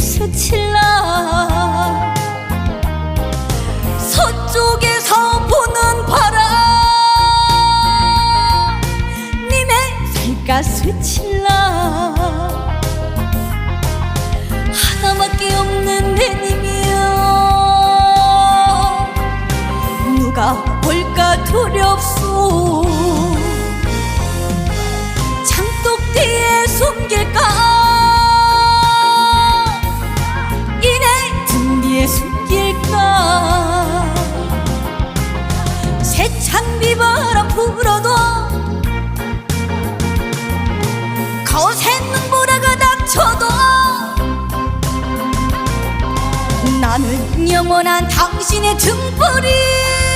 스칠라. 서쪽에서 보는 바람 님의 살까 스칠라. 하나밖에 없는 내 님이여. 누가 볼까 두렵소 세찬 비바람 불어도 거센 눈보라가 닥쳐도 나는 영원한 당신의 등불이